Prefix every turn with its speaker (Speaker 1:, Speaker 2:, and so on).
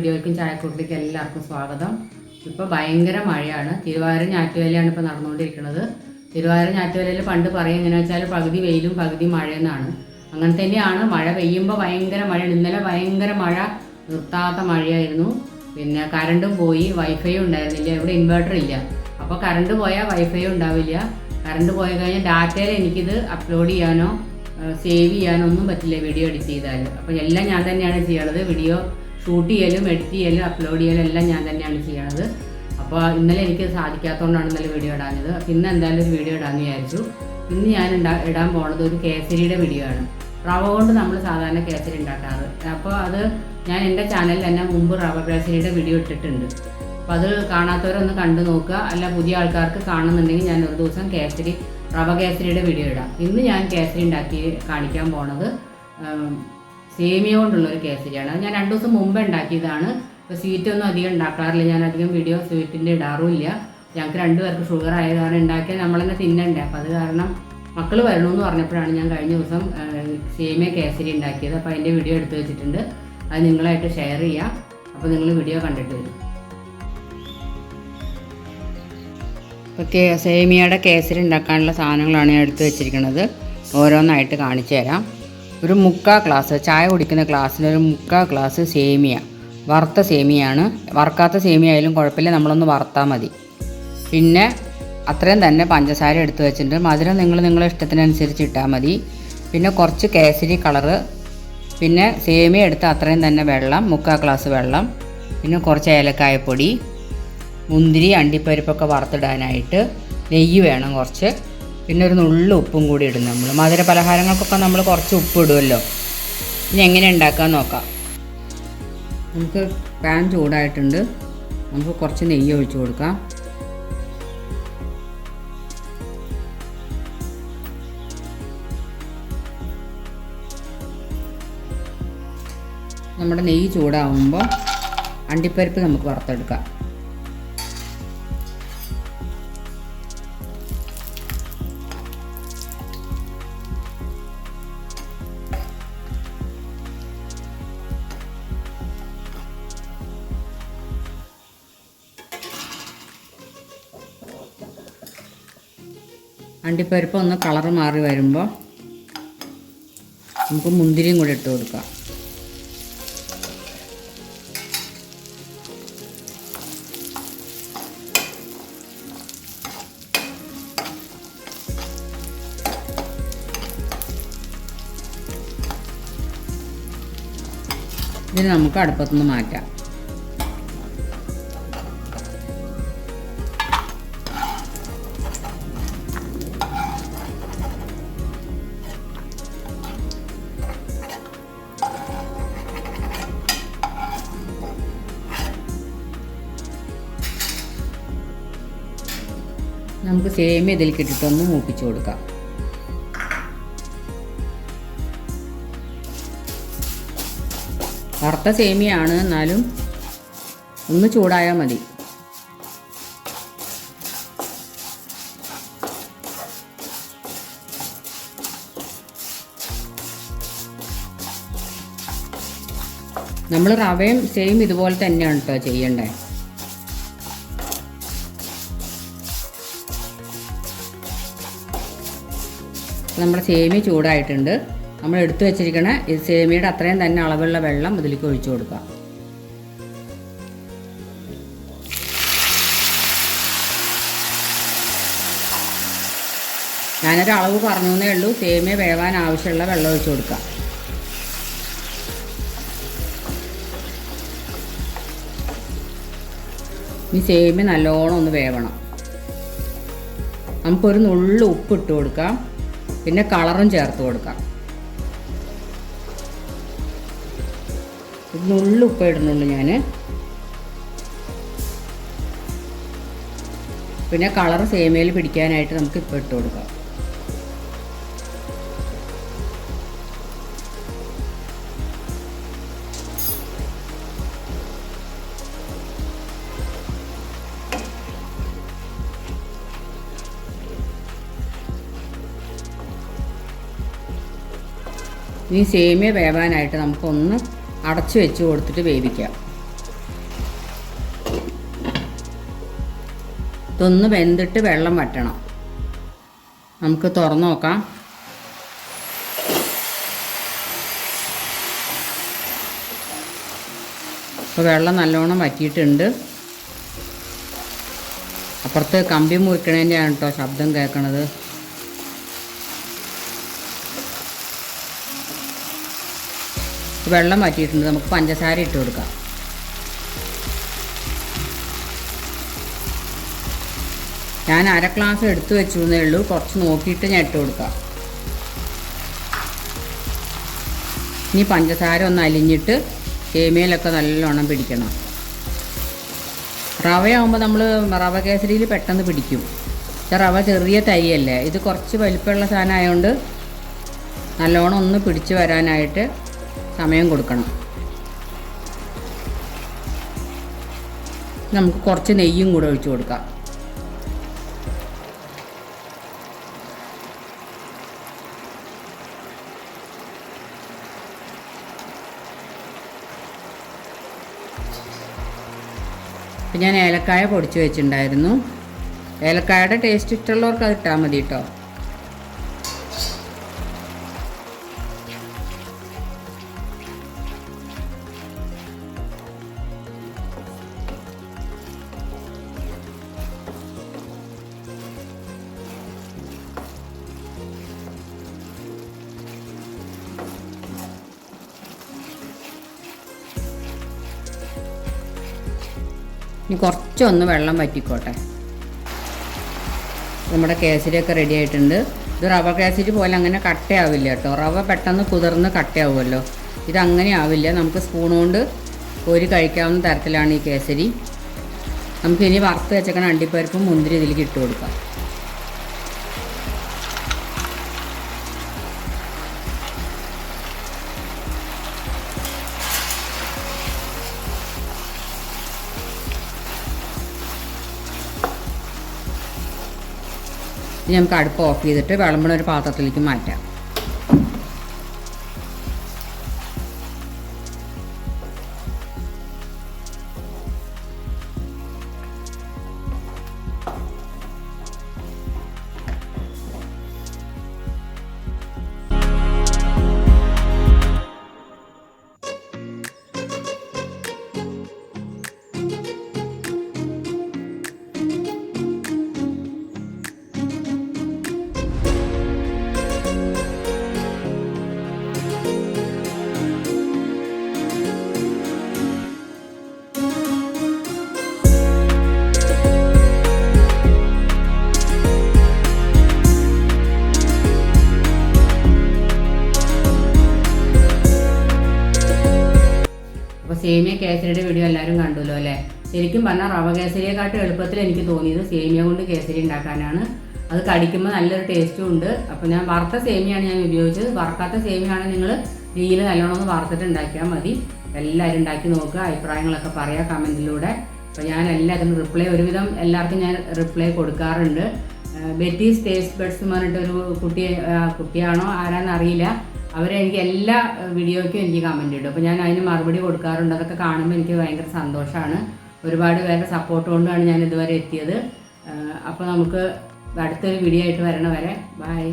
Speaker 1: വീഡിയോയ്ക്കും ചായക്കൂട്ടിലേക്ക് എല്ലാവർക്കും സ്വാഗതം. ഇപ്പോൾ ഭയങ്കര മഴയാണ്. തിരുവാതിര ഞാറ്റുവേലയാണ് ഇപ്പോൾ നടന്നുകൊണ്ടിരിക്കുന്നത്. തിരുവാതിര ഞാറ്റുവേലയിൽ പണ്ട് പറയും എങ്ങനെ വെച്ചാൽ പകുതി വെയിലും പകുതി മഴയെന്നാണ്. അങ്ങനെ തന്നെയാണ്. മഴ പെയ്യുമ്പോൾ ഭയങ്കര മഴയാണ്. ഇന്നലെ ഭയങ്കര മഴ നിർത്താത്ത മഴയായിരുന്നു. പിന്നെ കറണ്ടും പോയി വൈഫൈ ഉണ്ടായിരുന്നില്ല. ഇവിടെ ഇൻവെർട്ടർ ഇല്ല. അപ്പോൾ കറണ്ട് പോയാൽ വൈഫൈ ഉണ്ടാവില്ല. കറണ്ട് പോയി കഴിഞ്ഞാൽ ഡാറ്റയിൽ എനിക്കിത് അപ്ലോഡ് ചെയ്യാനോ സേവ് ചെയ്യാനോ ഒന്നും പറ്റില്ല വീഡിയോ എഡിറ്റ് ചെയ്താൽ അപ്പോൾ എല്ലാം ഞാൻ തന്നെയാണ് ചെയ്യണത് വീഡിയോ ഷൂട്ട് ചെയ്യലും എഡിറ്റ് ചെയ്യലും അപ്ലോഡ് ചെയ്യലും എല്ലാം ഞാൻ തന്നെയാണ് ചെയ്യണത്. അപ്പോൾ ഇന്നലെ എനിക്ക് സാധിക്കാത്തതുകൊണ്ടാണ് ഇന്നലെ വീഡിയോ ഇടാഞ്ഞത്. അപ്പോൾ ഇന്ന് എന്തായാലും ഒരു വീഡിയോ ഇടാമെന്ന് വിചാരിച്ചു. ഇന്ന് ഞാൻ ഇടാൻ പോണത് ഒരു കേസരിയുടെ വീഡിയോ ആണ്. റവ കൊണ്ട് നമ്മൾ സാധാരണ കേസരി ഉണ്ടാക്കാറ് അപ്പോൾ അത് ഞാൻ എന്റെ ചാനലിൽ തന്നെ മുമ്പ് റവ കേസരിയുടെ വീഡിയോ ഇട്ടിട്ടുണ്ട്. അപ്പോൾ അത് കാണാത്തവരൊന്ന് കണ്ടു നോക്കുക. അല്ല പുതിയ ആൾക്കാർക്ക് കാണുന്നുണ്ടെങ്കിൽ ഞാൻ ഒരു ദിവസം കേസരി റവ കേസരിയുടെ വീഡിയോ ഇടാം. ഇന്ന് ഞാൻ കേസരി ഉണ്ടാക്കി കാണിക്കാൻ പോണത് സേമിയ കൊണ്ടുള്ള ഒരു കേസരിയാണ് അത് ഞാൻ രണ്ട് ദിവസം മുമ്പ് ഉണ്ടാക്കിയതാണ്. ഇപ്പോൾ സ്വീറ്റൊന്നും അധികം ഉണ്ടാക്കാറില്ല. ഞാൻ അധികം വീഡിയോ സ്വീറ്റിന്റെ ഇടാറുമില്ല. ഞങ്ങൾക്ക് രണ്ടുപേർക്ക് ഷുഗർ ആയത് കാരണം ഉണ്ടാക്കിയാൽ നമ്മൾ തന്നെ തിന്നണ്ടേ. അപ്പോൾ അത് കാരണം മക്കൾ വരണമെന്ന് പറഞ്ഞപ്പോഴാണ് ഞാൻ കഴിഞ്ഞ ദിവസം സേമിയ കേസരി ഉണ്ടാക്കിയത്. അപ്പോൾ അതിന്റെ വീഡിയോ എടുത്തു വെച്ചിട്ടുണ്ട്. അത് നിങ്ങളായിട്ട് ഷെയർ ചെയ്യാം. അപ്പോൾ നിങ്ങൾ വീഡിയോ കണ്ടിട്ട് വരും. ഇപ്പോൾ കേ സേമിയയുടെ കേസരി ഉണ്ടാക്കാനുള്ള സാധനങ്ങളാണ് ഞാൻ എടുത്തു വെച്ചിരിക്കുന്നത് ഓരോന്നായിട്ട് കാണിച്ചു തരാം. ഒരു മുക്കാ ഗ്ലാസ് ചായ കുടിക്കുന്ന ഗ്ലാസ്സിന് ഒരു മുക്കാ ഗ്ലാസ് സേമിയ. വറുത്ത സേമിയാണ്. വറുക്കാത്ത സേമിയ ആയാലും കുഴപ്പമില്ല നമ്മളൊന്ന് വറുത്താൽ മതി. പിന്നെ അത്രയും തന്നെ പഞ്ചസാര എടുത്തു വെച്ചിട്ടുണ്ട്. മധുരം നിങ്ങൾ നിങ്ങളുടെ ഇഷ്ടത്തിനനുസരിച്ച് ഇട്ടാൽ മതി. പിന്നെ കുറച്ച് കേസരി കളറ് പിന്നെ സേമിയ എടുത്ത് അത്രയും തന്നെ വെള്ളം മുക്കാ ഗ്ലാസ് വെള്ളം പിന്നെ കുറച്ച് ഏലക്കായപ്പൊടി മുന്തിരി അണ്ടിപ്പരിപ്പൊക്കെ വറുത്തിടാനായിട്ട് നെയ്യ് വേണം കുറച്ച്. പിന്നെ ഒരു നുള്ളു ഉപ്പും കൂടി ഇടും നമ്മൾ മധുര പലഹാരങ്ങൾക്കൊക്കെ നമ്മൾ കുറച്ച് ഉപ്പ് ഇടുമല്ലോ ഇനി എങ്ങനെ ഉണ്ടാക്കാൻ നോക്കാം. നമുക്ക് പാൻ ചൂടായിട്ടുണ്ട്. നമുക്ക് കുറച്ച് നെയ്യ് ഒഴിച്ചു കൊടുക്കാം. നമ്മുടെ നെയ്യ് ചൂടാവുമ്പോൾ അണ്ടിപ്പരിപ്പ് നമുക്ക് വറുത്തെടുക്കാം. അണ്ടിപ്പരിപ്പ് ഒന്ന് കളർ മാറി വരുമ്പോൾ നമുക്ക് മുന്തിരിയും കൂടി ഇട്ട് കൊടുക്കാം. ഇതിന് നമുക്ക് അടുപ്പത്തുനിന്ന് മാറ്റാം. നമുക്ക് സേമിയ ഇതിലേക്ക് ഇട്ടിട്ടൊന്ന് മൂപ്പിച്ചു കൊടുക്കാം. വറുത്ത സേമിയാണ് എന്നാലും ഒന്ന് ചൂടായാൽ മതി. നമ്മൾ റവയും സെയിം ഇതുപോലെ തന്നെയാണ് കേട്ടോ ചെയ്യണ്ടേ. നമ്മുടെ സേമി ചൂടായിട്ടുണ്ട്. നമ്മൾ എടുത്തു വെച്ചിരിക്കണ ഈ സേമിയയുടെ അത്രയും തന്നെ അളവുള്ള വെള്ളം ഇതിലേക്ക് ഒഴിച്ചു കൊടുക്കുക. ഞാനൊരു അളവ് പറഞ്ഞു എന്നേ ഉള്ളൂ. സേമിയ വേവാൻ ആവശ്യമുള്ള വെള്ളം ഒഴിച്ചു കൊടുക്കുക. ഈ സേമി നല്ലോണം ഒന്ന് വേവണം. നമുക്കൊരു നുള്ളു ഉപ്പ് ഇട്ട് കൊടുക്കാം. പിന്നെ കളറും ചേർത്ത് കൊടുക്കാം. ഒരു നുള്ളു ഉപ്പ് ഇടുന്നുള്ളൂ ഞാൻ പിന്നെ കളർ സേമിയയിൽ പിടിക്കാനായിട്ട് നമുക്ക് ഇപ്പം ഇട്ട് കൊടുക്കാം. ഇനി സേമിയ വേവാനായിട്ട് നമുക്കൊന്ന് അടച്ചു വെച്ച് കൊടുത്തിട്ട് വേവിക്കാം. ഇതൊന്ന് വെന്തിട്ട് വെള്ളം വറ്റണം. നമുക്ക് തുറന്നു നോക്കാം. ഇപ്പോൾ വെള്ളം നല്ലോണം വറ്റിയിട്ടുണ്ട്. അപ്പുറത്ത് കമ്പി മുറിക്കണേന്റെയാണ് കേട്ടോ ശബ്ദം കേൾക്കണത്. വെള്ളം മാറ്റിയിട്ടുണ്ട്. നമുക്ക് പഞ്ചസാര ഇട്ട് കൊടുക്കാം. ഞാൻ അര ഗ്ലാസ് എടുത്തു വെച്ചു എന്നേ ഉള്ളൂ. കുറച്ച് നോക്കിയിട്ട് ഞാൻ ഇട്ട് കൊടുക്കാം. ഇനി പഞ്ചസാര ഒന്ന് അലിഞ്ഞിട്ട് സേമിയയിലൊക്കെ നല്ലോണം പിടിക്കണം. റവയാകുമ്പോൾ നമ്മൾ റവ കേസരിയിൽ പെട്ടെന്ന് പിടിക്കും. റവ ചെറിയ തൈയല്ലേ. ഇത് കുറച്ച് വലിപ്പമുള്ള സാധനം ആയതുകൊണ്ട് നല്ലോണം ഒന്ന് പിടിച്ച് വരാനായിട്ട് സമയം കൊടുക്കണം. നമുക്ക് കുറച്ച് നെയ്യും കൂടെ ഒഴിച്ചു കൊടുക്കാം. ഞാൻ ഏലക്കായ പൊടിച്ച് വെച്ചിട്ടുണ്ടായിരുന്നു. ഏലക്കായയുടെ ടേസ്റ്റ് ഇഷ്ടമുള്ളവർക്ക് അത് ഇട്ടാൽ മതി കേട്ടോ. ഇനി കുറച്ചൊന്ന് വെള്ളം വറ്റിക്കോട്ടെ. നമ്മുടെ കേസരിയൊക്കെ റെഡി ആയിട്ടുണ്ട്. ഇത് റവ കേസരി പോലെ അങ്ങനെ കട്ടയാവില്ല കേട്ടോ. റവ പെട്ടെന്ന് കുതിർന്ന് കട്ടയാവുമല്ലോ. ഇത് അങ്ങനെ ആവില്ല. നമുക്ക് സ്പൂൺ കൊണ്ട് കോരി കഴിക്കാവുന്ന തരത്തിലാണ് ഈ കേസരി. നമുക്ക് ഇനി വറുത്ത് വെച്ചേക്കണ അണ്ടിപ്പരിപ്പും മുന്തിരി ഇതിലേക്ക് ഇട്ട് കൊടുക്കാം. ഇനി നമുക്ക് അടുപ്പ് ഓഫ് ചെയ്തിട്ട് വിളമ്പണ ഒരു പാത്രത്തിലേക്ക് മാറ്റാം. കേസരിയുടെ വീഡിയോ എല്ലാവരും കണ്ടല്ലോ അല്ലേ? ശരിക്കും പറഞ്ഞാൽ റവ കേസരിയെക്കാട്ടും എളുപ്പത്തിൽ എനിക്ക് തോന്നിയത് സേമിയ കൊണ്ട് കേസരി ഉണ്ടാക്കാനാണ്. അത് കടിക്കുമ്പോൾ നല്ലൊരു ടേസ്റ്റും ഉണ്ട്. അപ്പോൾ ഞാൻ വറുത്ത സേമിയാണ് ഞാൻ ഉപയോഗിച്ചത്. വറുക്കാത്ത സേമിയാണ് നിങ്ങൾ രീതിയിൽ നല്ലോണം ഒന്ന് വറുത്തിട്ട് ഉണ്ടാക്കിയാൽ മതി. എല്ലാവരും ഉണ്ടാക്കി നോക്കുക. അഭിപ്രായങ്ങളൊക്കെ പറയുക കമന്റിലൂടെ അപ്പോൾ ഞാൻ എല്ലാത്തിനും റിപ്ലൈ ഒരുവിധം എല്ലാവർക്കും ഞാൻ റിപ്ലൈ കൊടുക്കാറുണ്ട്. ബെറ്റീസ് ടേസ്റ്റ് ബഡ്സ് എന്ന് പറഞ്ഞിട്ടൊരു കുട്ടി കുട്ടിയാണോ ആരാന്ന് അറിയില്ല അവരെനിക്ക് എല്ലാ വീഡിയോയ്ക്കും എനിക്ക് കമന്റ് ഇടും. അപ്പോൾ ഞാൻ അതിന് മറുപടി കൊടുക്കാറുണ്ട്. അതൊക്കെ കാണുമ്പോൾ എനിക്ക് ഭയങ്കര സന്തോഷമാണ് ഒരുപാട് പേരുടെ സപ്പോർട്ട് കൊണ്ടാണ് ഞാൻ ഇതുവരെ എത്തിയത്. അപ്പോൾ നമുക്ക് അടുത്തൊരു വീഡിയോ ആയിട്ട് വരണ വരെ. ബൈ